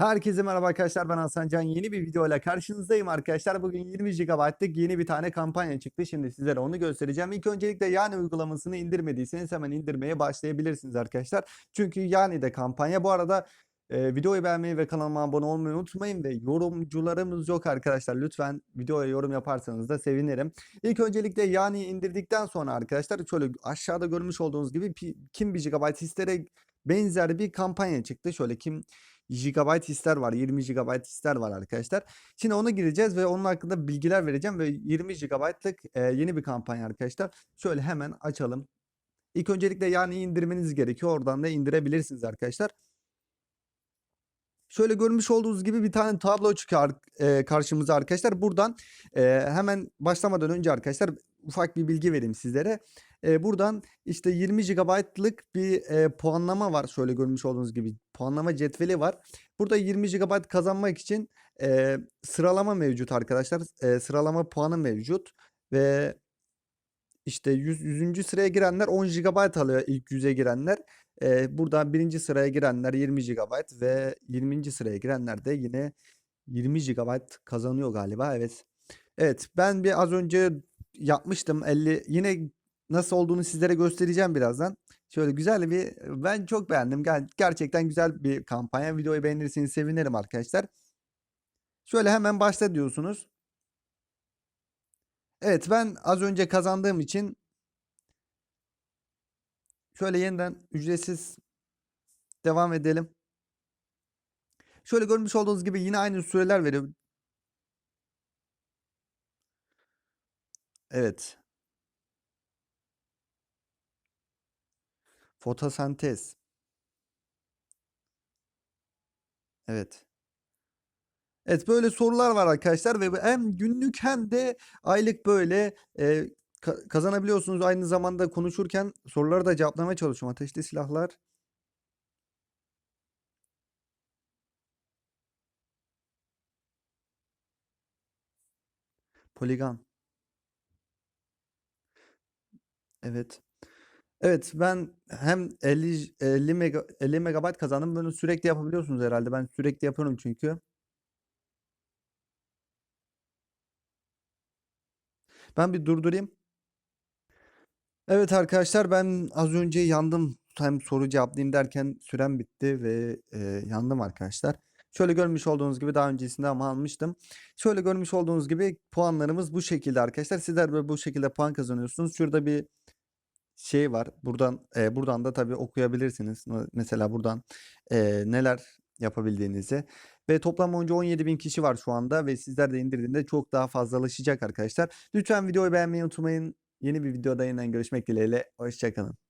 Herkese merhaba arkadaşlar ben Hasan Can yeni bir video ile karşınızdayım arkadaşlar. Bugün 20 GB'lık yeni bir tane kampanya çıktı. Şimdi sizlere onu göstereceğim. İlk öncelikle Yani uygulamasını indirmediyseniz hemen indirmeye başlayabilirsiniz arkadaşlar. Çünkü Yani'de kampanya. Bu arada e, videoyu beğenmeyi ve kanalıma abone olmayı unutmayın ve yorumcularımız yok arkadaşlar. Lütfen videoya yorum yaparsanız da sevinirim. İlk öncelikle Yani indirdikten sonra arkadaşlar şöyle aşağıda görmüş olduğunuz gibi kim 1 GB histere benzer bir kampanya çıktı. Şöyle kim GB hisler var. 20 GB hisler var arkadaşlar. Şimdi ona gireceğiz ve onun hakkında bilgiler vereceğim ve 20 GB'lık e, yeni bir kampanya arkadaşlar. Şöyle hemen açalım. İlk öncelikle yani indirmeniz gerekiyor. Oradan da indirebilirsiniz arkadaşlar. Şöyle görmüş olduğunuz gibi bir tane tablo çıkıyor karşımıza arkadaşlar. Buradan e, hemen başlamadan önce arkadaşlar ufak bir bilgi vereyim sizlere. E, buradan işte 20 GB'lık bir e, puanlama var. Şöyle görmüş olduğunuz gibi puanlama cetveli var. Burada 20 GB kazanmak için e, sıralama mevcut arkadaşlar. E, sıralama puanı mevcut ve işte 100, 100. sıraya girenler 10 GB alıyor ilk 100'e girenler. Ee, buradan birinci sıraya girenler 20 GB ve 20. sıraya girenler de yine 20 GB kazanıyor galiba. Evet. Evet ben bir az önce yapmıştım 50 yine nasıl olduğunu sizlere göstereceğim birazdan. Şöyle güzel bir ben çok beğendim. Ger- Gerçekten güzel bir kampanya. Videoyu beğenirseniz sevinirim arkadaşlar. Şöyle hemen başla diyorsunuz. Evet ben az önce kazandığım için şöyle yeniden ücretsiz devam edelim. Şöyle görmüş olduğunuz gibi yine aynı süreler veriyor. Evet. Fotosentez. Evet. Evet böyle sorular var arkadaşlar ve hem günlük hem de aylık böyle e, ka- kazanabiliyorsunuz. Aynı zamanda konuşurken soruları da cevaplamaya çalışıyorum. Ateşli silahlar. Poligon. Evet. Evet ben hem 50 50 mega 50 megabayt kazandım. Bunu sürekli yapabiliyorsunuz herhalde. Ben sürekli yapıyorum çünkü. Ben bir durdurayım. Evet arkadaşlar ben az önce yandım. Hem soru cevaplayayım derken sürem bitti ve e, yandım arkadaşlar. Şöyle görmüş olduğunuz gibi daha öncesinde ama almıştım. Şöyle görmüş olduğunuz gibi puanlarımız bu şekilde arkadaşlar. Sizler böyle bu şekilde puan kazanıyorsunuz. Şurada bir şey var. Buradan e, buradan da tabii okuyabilirsiniz. Mesela buradan e, neler yapabildiğinizi. Ve toplam boyunca 17 bin kişi var şu anda ve sizler de indirdiğinde çok daha fazlalaşacak arkadaşlar. Lütfen videoyu beğenmeyi unutmayın. Yeni bir videoda yeniden görüşmek dileğiyle. Hoşçakalın.